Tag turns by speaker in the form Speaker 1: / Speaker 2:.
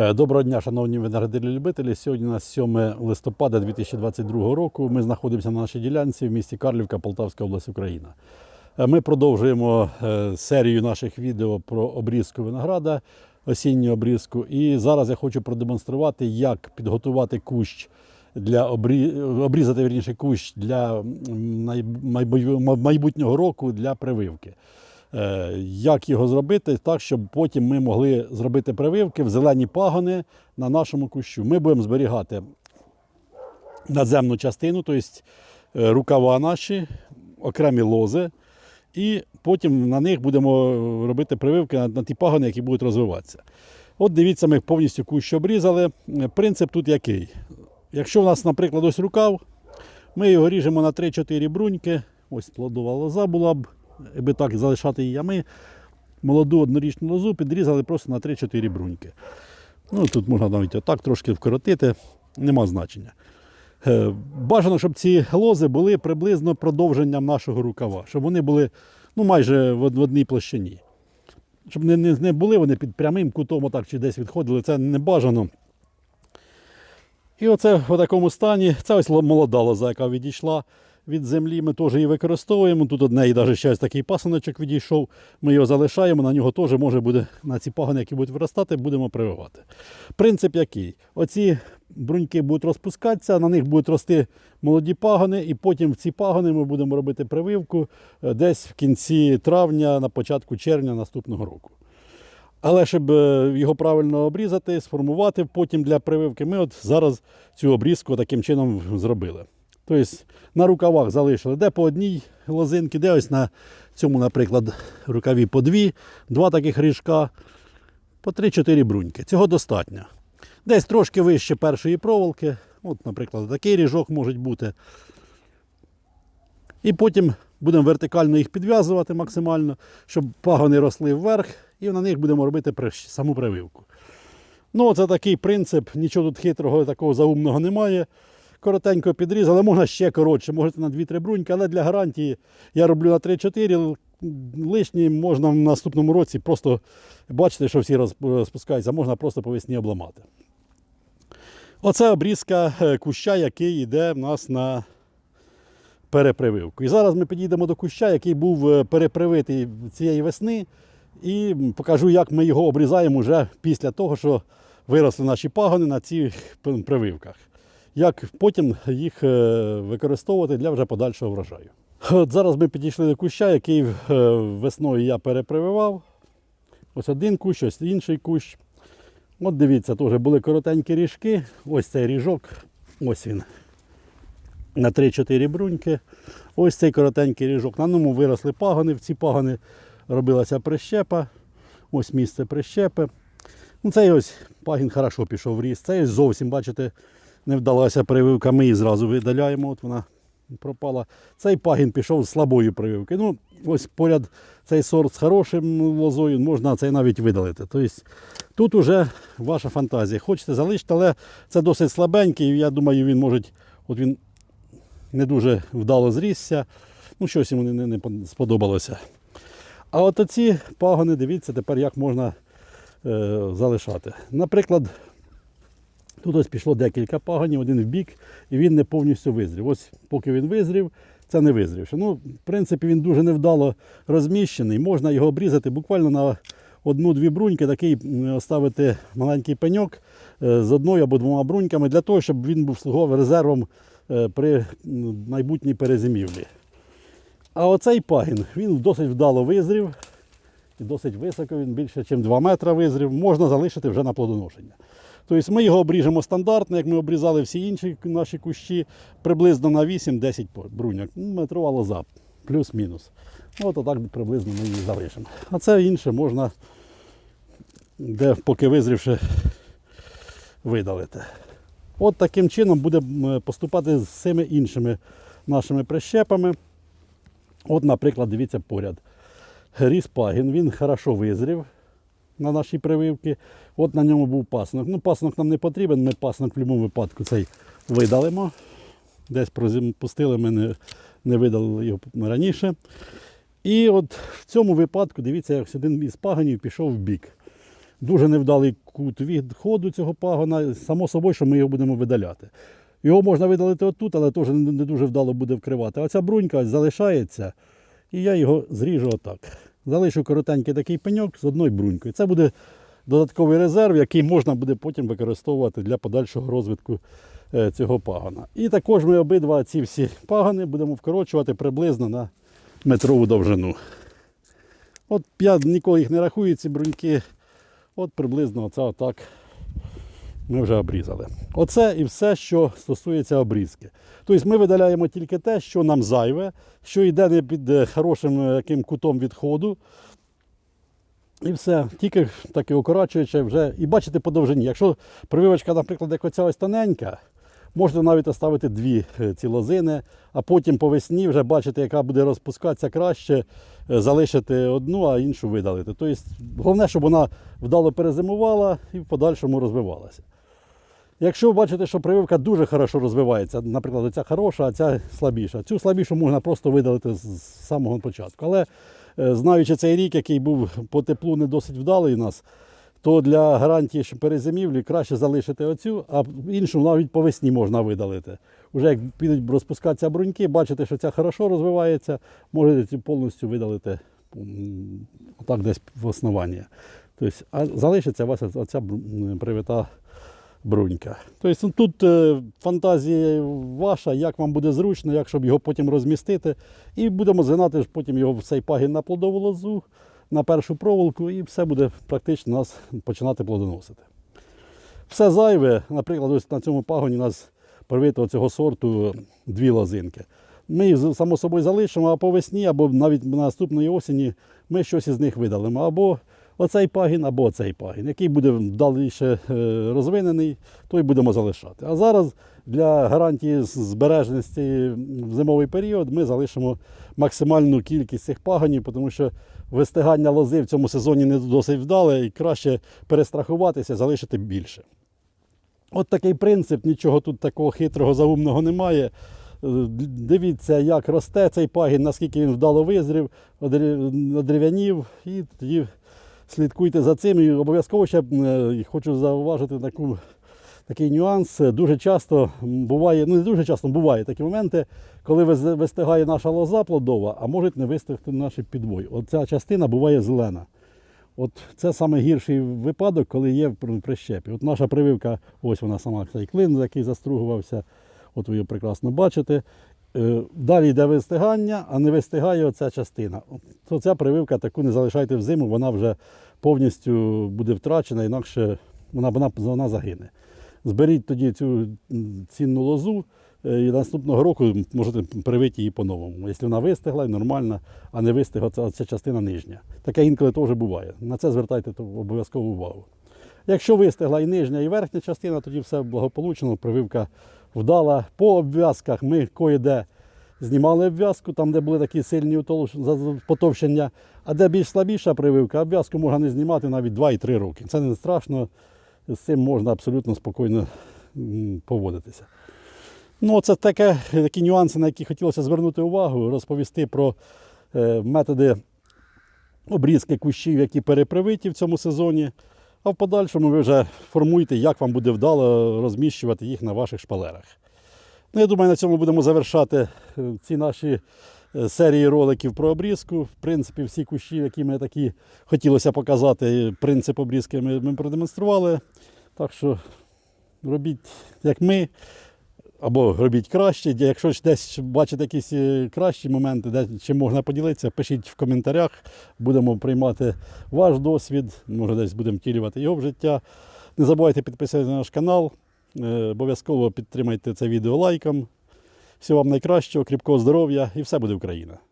Speaker 1: Е, Доброго дня, шановні виноградарі-любителі. Сьогодні у нас 7 листопада 2022 року. Ми знаходимося на нашій ділянці в місті Карлівка, Полтавська область, Україна. Е, Ми продовжуємо е, серію наших відео про обрізку винограда, осінню обрізку. І зараз я хочу продемонструвати, як підготувати кущ для обрі... обрізати вірніше кущ для майбутнього року для прививки. Е, Як його зробити так, щоб потім ми могли зробити прививки в зелені пагони на нашому кущу. Ми будемо зберігати надземну частину, тобто рукава наші, окремі лози, і потім на них будемо робити прививки на, на ті пагони, які будуть розвиватися. От дивіться, ми повністю кущ обрізали. Е, Принцип тут який? Якщо у нас, наприклад, ось рукав, ми його ріжемо на 3-4 бруньки. Ось плодова лоза була б, аби так залишати її. А ми молоду однорічну лозу підрізали просто на 3-4 бруньки. Ну, тут можна навіть отак трошки вкоротити, нема значення. Е, Бажано, щоб ці лози були приблизно продовженням нашого рукава, щоб вони були ну, майже в одній площині. Щоб не, не були вони під прямим кутом отак, чи десь відходили, це не бажано. І оце в такому стані. Це ось молода лоза, яка відійшла від землі. Ми теж її використовуємо. Тут од неї навіть ще такий пасаночок відійшов. Ми його залишаємо, на нього теж може буде на ці пагони, які будуть виростати, будемо прививати. Принцип який? Оці бруньки будуть розпускатися, на них будуть рости молоді пагони, і потім в ці пагони ми будемо робити прививку е, десь в кінці травня, на початку червня наступного року. Але щоб е, його правильно обрізати, сформувати потім для прививки, ми от зараз цю обрізку таким чином зробили. Тобто на рукавах залишили де по одній лозинці, де ось на цьому, наприклад, рукаві по дві, два таких ріжка, по 3-4 бруньки. Цього достатньо. Десь трошки вище першої проволоки. От, наприклад, такий ріжок може бути. І потім будемо вертикально їх підв'язувати максимально, щоб пагони росли вверх, і на них будемо робити саму прививку. Ну, це такий принцип, нічого тут хитрого, такого заумного немає. Коротенько підрізали, можна ще коротше, можете на 2-3 бруньки, але для гарантії я роблю на 3-4. л- Лишні можна в наступному році просто бачите, що всі розпускаються, можна просто по весні обламати. Оце обрізка е, куща, який йде в нас на перепрививку. І зараз ми підійдемо до куща, який був е, перепривитий цієї весни, і покажу, як ми його обрізаємо вже після того, що виросли наші пагони на цих прививках. Як потім їх е, використовувати для вже подальшого врожаю. От зараз ми підійшли до куща, який е, весною я перепрививав. Ось один кущ, ось інший кущ. От дивіться, теж були коротенькі ріжки. Ось цей ріжок, ось він. На 3-4 бруньки. Ось цей коротенький ріжок. На ньому виросли пагони. В ці пагони робилася прищепа. Ось місце прищепи. Ну, цей ось пагін хорошо пішов в ріст. Цей зовсім, бачите, не вдалася прививка. Ми її зразу видаляємо. От вона пропала. Цей пагін пішов з слабою прививкою. Ну, ось поряд цей сорт з хорошим лозою, можна цей навіть видалити. Тобто тут уже ваша фантазія. Хочете залишити, але це досить слабенький. Я думаю, він може, от він не дуже вдало зрісся. Ну, щось йому не, не сподобалося. А от оці пагони, дивіться, тепер як можна е, залишати. Наприклад, тут ось пішло декілька пагонів, один в бік, і він не повністю визрів. Ось поки він визрів, це не визрівши. Ну, в принципі, він дуже невдало розміщений. Можна його обрізати буквально на одну-дві бруньки, такий м, оставити маленький пеньок е, з одною або двома бруньками для того, щоб він був слугов резервом е, при майбутній перезимівлі. А оцей пагін, він досить вдало визрів. І досить високо, він більше, ніж 2 метри визрів, можна залишити вже на плодоношення. Тобто ми його обріжемо стандартно, як ми обрізали всі інші наші кущі, приблизно на 8-10 бруньок. Ну, Метрова лоза, плюс-мінус. От отак приблизно ми її залишимо. А це інше можна, де поки визрівши, видалити. От таким чином буде поступати з цими іншими нашими прищепами. От, наприклад, дивіться поряд. Ріс пагін, він хорошо визрів на нашій прививці. От на ньому був пасинок. Ну, пасинок нам не потрібен, ми пасинок в будь-якому випадку цей видалимо. Десь пустили, ми не, не видалили його раніше. І от в цьому випадку, дивіться, як один із пагонів пішов в бік. дуже невдалий кут відходу цього пагона. Само собою, що ми його будемо видаляти. Його можна видалити отут, але теж не дуже вдало буде вкривати. А ця брунька залишається, і я його зріжу отак. Залишу коротенький такий пеньок з одною брунькою. Це буде додатковий резерв, який можна буде потім використовувати для подальшого розвитку е, цього пагона. І також ми обидва ці всі пагони будемо вкорочувати приблизно на метрову довжину. От я ніколи їх не рахую, ці бруньки. От приблизно оце отак ми вже обрізали. Оце і все, що стосується обрізки. Тобто ми видаляємо тільки те, що нам зайве, що йде не під е, хорошим е, яким кутом відходу. І все, тільки таки укорачуючи вже. І бачите по довжині. Якщо прививочка, наприклад, як оця ось тоненька, можете навіть оставити дві е, ці лозини, а потім по весні вже бачите, яка буде розпускатися краще, залишити одну, а іншу видалити. Тобто, головне, щоб вона вдало перезимувала і в подальшому розвивалася. Якщо ви бачите, що прививка дуже хорошо розвивається, наприклад, ця хороша, а ця слабіша. Цю слабішу можна просто видалити з самого початку. Але е, знаючи цей рік, який був по теплу не досить вдалий у нас, то для гарантії перезимівлі краще залишити оцю, а іншу навіть по весні можна видалити. Уже як підуть розпускатися бруньки, бачите, що ця хорошо розвивається, можете цю повністю видалити отак десь в основанні. Тобто, а залишиться у вас оця привита брунька. Тобто ну, тут е, фантазія ваша, як вам буде зручно, як щоб його потім розмістити. І будемо згинати потім його в цей пагін на плодову лозу, на першу проволоку, і все буде практично нас починати плодоносити. Все зайве, наприклад, ось на цьому пагоні у нас привито цього сорту дві лозинки. Ми їх само собою залишимо, а по весні, або навіть наступної осені ми щось із них видалимо. Або оцей пагін, або оцей пагін. Який буде далі е, розвинений, той будемо залишати. А зараз для гарантії з- збережності в зимовий період ми залишимо максимальну кількість цих пагонів, тому що вистигання лози в цьому сезоні не досить вдале і краще перестрахуватися, залишити більше. От такий принцип, нічого тут такого хитрого заумного немає. Е, Дивіться, як росте цей пагін, наскільки він вдало визрів, одрі- одрів'янів, і тоді слідкуйте за цим. І обов'язково ще е, хочу зауважити таку, такий нюанс. Дуже часто буває, ну не дуже часто буває такі моменти, коли вистигає наша лоза плодова, а можуть не вистигти наші підвої. Оця частина буває зелена. От це саме гірший випадок, коли є при- прищепі. От наша прививка, ось вона сама цей клин, який застругувався. От ви його прекрасно бачите. Е, Далі йде вистигання, а не вистигає оця частина. То ця прививка таку не залишайте в зиму, вона вже повністю буде втрачена, інакше вона, вона, вона загине. Зберіть тоді цю цінну лозу, е, і наступного року можете привити її по-новому. Якщо вона вистигла нормальна, а не вистигла ця, ця частина нижня. Таке інколи теж буває. На це звертайте обов'язково увагу. Якщо вистигла і нижня, і верхня частина, тоді все благополучно, прививка вдала. По обв'язках ми кое-де знімали обв'язку, там, де були такі сильні потовщення, а де більш слабіша прививка, обв'язку можна не знімати навіть 2-3 роки. Це не страшно, з цим можна абсолютно спокійно поводитися. Ну, це таке, такі нюанси, на які хотілося звернути увагу, розповісти про е, методи обрізки кущів, які перепривиті в цьому сезоні. А в подальшому ви вже формуєте, як вам буде вдало розміщувати їх на ваших шпалерах. Ну, я думаю, на цьому будемо завершати е, ці наші е, серії роликів про обрізку. В принципі, всі кущі, які ми такі хотілося показати, принцип обрізки ми, ми продемонстрували. Так що робіть як ми, або робіть краще. Якщо десь бачите якісь е, кращі моменти, де чим можна поділитися, пишіть в коментарях. Будемо приймати ваш досвід, може десь будемо втілювати його в життя. Не забувайте підписатися на наш канал. Е, Обов'язково підтримайте це відео лайком. Всього вам найкращого, кріпкого здоров'я і все буде Україна!